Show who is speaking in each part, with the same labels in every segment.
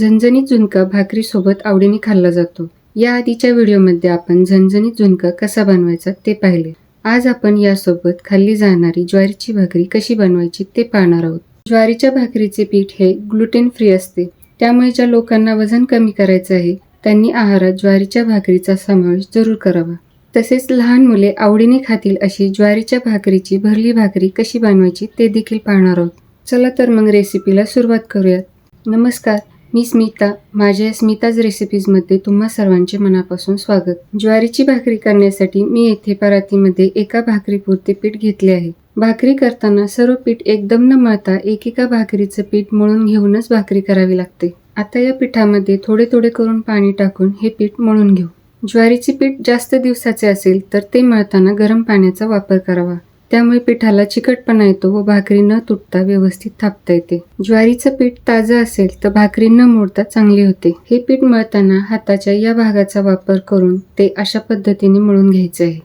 Speaker 1: झणझणीत झुणका भाकरीसोबत आवडीने खाल्ला जातो. या आधीच्या व्हिडिओमध्ये आपण झणझणीत झुणका कसा बनवायचा ते पाहिले. आज आपण यासोबत खाल्ली जाणारी ज्वारीची भाकरी कशी बनवायची ते पाहणार आहोत. ज्वारीच्या भाकरीचे पीठ हे ग्लुटेन फ्री असते. त्यामुळे ज्या लोकांना वजन कमी करायचं आहे त्यांनी आहारात ज्वारीच्या भाकरीचा समावेश जरूर करावा. तसेच लहान मुले आवडीने खातील अशी ज्वारीच्या भाकरीची भरली भाकरी कशी बनवायची ते देखील पाहणार आहोत. चला तर मग रेसिपीला सुरुवात करूयात. नमस्कार मी स्मिता माझ्या स्मिताज रेसिपीजमध्ये तुम्हा सर्वांचे मनापासून स्वागत. ज्वारीची भाकरी करण्यासाठी मी येथे परातीमध्ये एका भाकरीपुरते पीठ घेतले आहे. भाकरी करताना सर्व पीठ एकदम न मळता एकेका भाकरीचं पीठ मळून घेऊनच भाकरी करावी लागते. आता या पिठामध्ये थोडे थोडे करून पाणी टाकून हे पीठ मळून घेऊ. ज्वारीचे पीठ जास्त दिवसाचे असेल तर ते मळताना गरम पाण्याचा वापर करावा. त्यामुळे पिठाला चिकटपणा येतो व भाकरी न तुटता व्यवस्थित थापता येते. ज्वारीचं पीठ ताजं असेल तर भाकरी न मोडता चांगली होते. हे पीठ मळताना हाताच्या या भागाचा वापर करून ते अशा पद्धतीने मळून घ्यायचे आहे.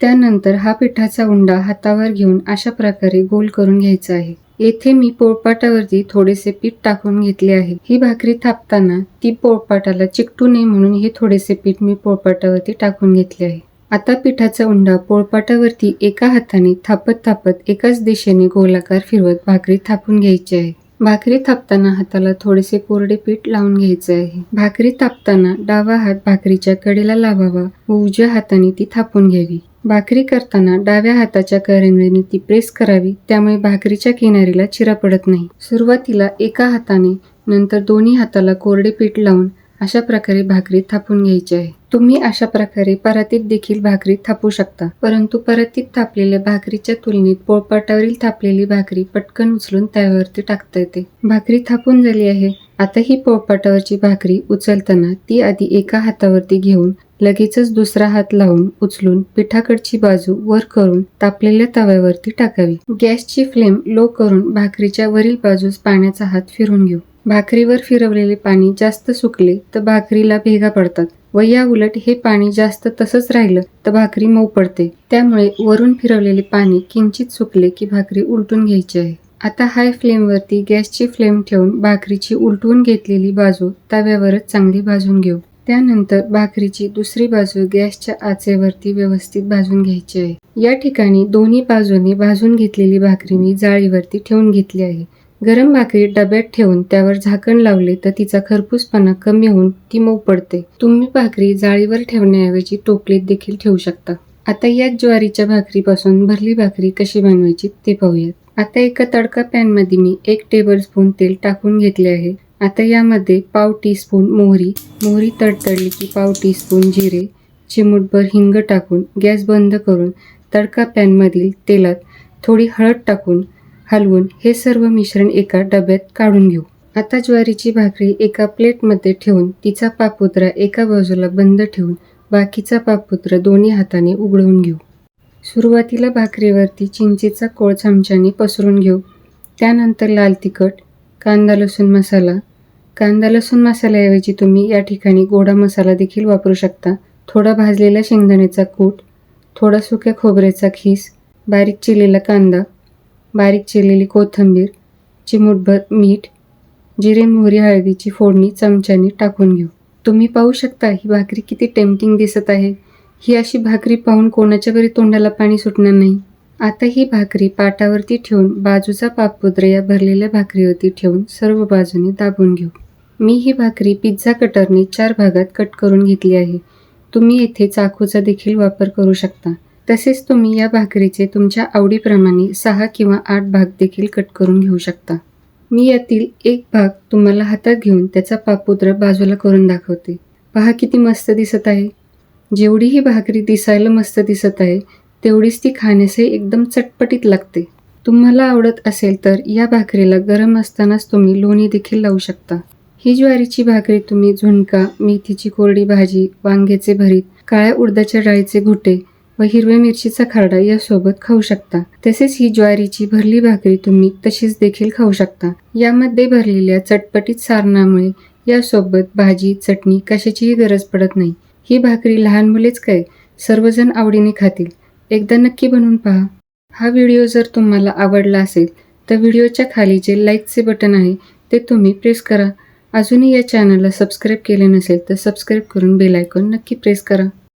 Speaker 1: त्यानंतर हा पिठाचा उंडा हातावर घेऊन अशा प्रकारे गोल करून घ्यायचा आहे. येथे मी पोळपाटावरती थोडेसे पीठ टाकून घेतले आहे. ही भाकरी थापताना ती पोळपाटाला चिकटू नये म्हणून हे थोडेसे पीठ मी पोळपाटावरती टाकून घेतले आहे. आता पिठाचा उंडा पोळपाटावरती एका हाताने थापत थापत एकाच दिशेने गोलाकार फिरवत भाकरी थापून घ्यायची आहे. भाकरी थापताना हाताला थोडेसे कोरडे पीठ लावून घ्यायचे आहे. भाकरी थापताना डावा हात भाकरीच्या कडेला लावावा व उजव्या हाताने ती थापून घ्यावी. भाकरी करताना डाव्या हाताच्या करंगळीने ती प्रेस करावी त्यामुळे भाकरीच्या किनारीला चिरा पडत नाही. सुरुवातीला एका हाताने नंतर दोन्ही हाताला कोरडे पीठ लावून अशा प्रकारे भाकरी थापून घ्यायची आहे. तुम्ही अशा प्रकारे परातीत देखील भाकरी थापू शकता. परंतु परातीत थापलेल्या भाकरीच्या तुलनेत पोळपाटावरील थापलेली भाकरी पटकन उचलून तव्यावरती टाकता येते. भाकरी थापून झाली आहे. आता ही पोळपाटावरची भाकरी उचलताना ती आधी एका हातावरती घेऊन लगेचच दुसरा हात लावून उचलून पिठाकडची बाजू वर करून तापलेल्या तव्यावरती टाकावी. गॅसची फ्लेम लो करून भाकरीच्या वरील बाजूस पाण्याचा हात फिरून घेऊ. भाकरीवर फिरवलेले पाणी जास्त सुकले तर भाकरीला भेगा पडतात. व या उलट हे पाणी जास्त तसंच राहिलं तर भाकरी मऊ पडते. त्यामुळे वरून फिरवलेले पाणी किंचित सुकले की भाकरी उलटून घ्यायची आहे. आता हाय फ्लेमवरती गॅसची फ्लेम ठेवून भाकरीची उलटवून घेतलेली बाजू तव्यावरच चांगली भाजून घेऊ. त्यानंतर भाकरीची दुसरी बाजू गॅसच्या आचेवरती व्यवस्थित भाजून घ्यायची आहे. या ठिकाणी दोन्ही बाजूने भाजून घेतलेली भाकरी मी जाळीवरती ठेवून घेतली आहे. गरम भाकरी डब्यात ठेवून त्यावर झाकण लावले तर तिचा खरपूसपणा कमी होऊन ती मऊ पडते. तुम्ही भाकरी जाळीवर ठेवण्याऐवजी टोपलीत देखील ठेवू शकता. आता याच ज्वारीच्या भाकरीपासून भरली भाकरी कशी बनवायची ते पाहूयात. आता एका तडका पॅनमध्ये मी एक टेबल स्पून तेल टाकून घेतले आहे. आता यामध्ये पाव टीस्पून मोहरी मोहरी तडतडली की पाव टीस्पून जिरे चिमूटभर हिंग टाकून गॅस बंद करून तडका पॅनमधील तेलात थोडी हळद टाकून हलवून हे सर्व मिश्रण एका डब्यात काढून घेऊ. आता ज्वारीची भाकरी एका प्लेटमध्ये ठेवून तिचा पापुत्रा एका बाजूला बंद ठेवून बाकीचा पापुत्रा दोन्ही हाताने उघडवून घेऊ. सुरुवातीला भाकरीवरती चिंचेचा कोळ चमच्याने पसरून घेऊ. त्यानंतर लाल तिखट कांदा लसूण मसाला. कांदा लसूण मसाल्याऐवजी तुम्ही या ठिकाणी गोडा मसाला देखील वापरू शकता. थोडा भाजलेला शेंगदाण्याचा कूट थोडा सुक्या खोबऱ्याचा खीस बारीक चिरलेला कांदा बारीक चिरलेली कोथिंबीर चिमूटभर मीठ जिरे मोहरी हळदीची फोडणी चमच्याने टाकून घेऊ. तुम्ही पाहू शकता ही भाकरी किती टेम्पटिंग दिसत आहे. ही अशी भाकरी पाहून कोणाच्या बरी तोंडाला पाणी सुटणार नाही. आता ही भाकरी पाटावरती ठेवून बाजूचा पापुद्र या भरलेल्या भाकरीवरती ठेवून सर्व बाजूने दाबून घेऊ. मी ही भाकरी पिझ्झा कटरने चार भागात कट करून घेतली आहे. तुम्ही येथे चाकूचा देखील वापर करू शकता. तसेच तुम्ही या भाकरीचे तुमच्या आवडीप्रमाणे सहा किंवा आठ भाग देखील कट करून घेऊ शकता. मी यातील एक भाग तुम्हाला हातात घेऊन त्याचा पापुत्र बाजूला करून दाखवते. पहा किती मस्त दिसत आहे. जेवढी ही भाकरी दिसायला मस्त दिसत आहे तेवढीच ती खाण्यासही एकदम चटपटीत लागते. तुम्हाला आवडत असेल तर या भाकरीला गरम असतानाच तुम्ही लोणी देखील लावू शकता. ही ज्वारीची भाकरी तुम्ही झुणका मेथीची कोरडी भाजी वांग्याचे भरीत काळ्या उडदाच्या डाळीचे घुटे व हिरव्या मिरचीचा खारडा यासोबत खाऊ शकता. तसेच ही ज्वारीची भरली भाकरी तुम्ही तशीच देखील खाऊ शकता. यामध्ये भरलेल्या चटपटीत सारणामुळे यासोबत भाजी चटणी कशाचीही गरज पडत नाही. ही भाकरी लहान मुलेच काय सर्वजण आवडीने खातील. एकदा नक्की बनवून पहा. हा व्हिडिओ जर तुम्हाला आवडला असेल तर व्हिडिओच्या खाली जे लाईकचे बटन आहे ते तुम्ही प्रेस करा. अजूनही या चॅनलला सबस्क्राईब केले नसेल तर सबस्क्राईब करून बेल आयकॉन नक्की प्रेस करा.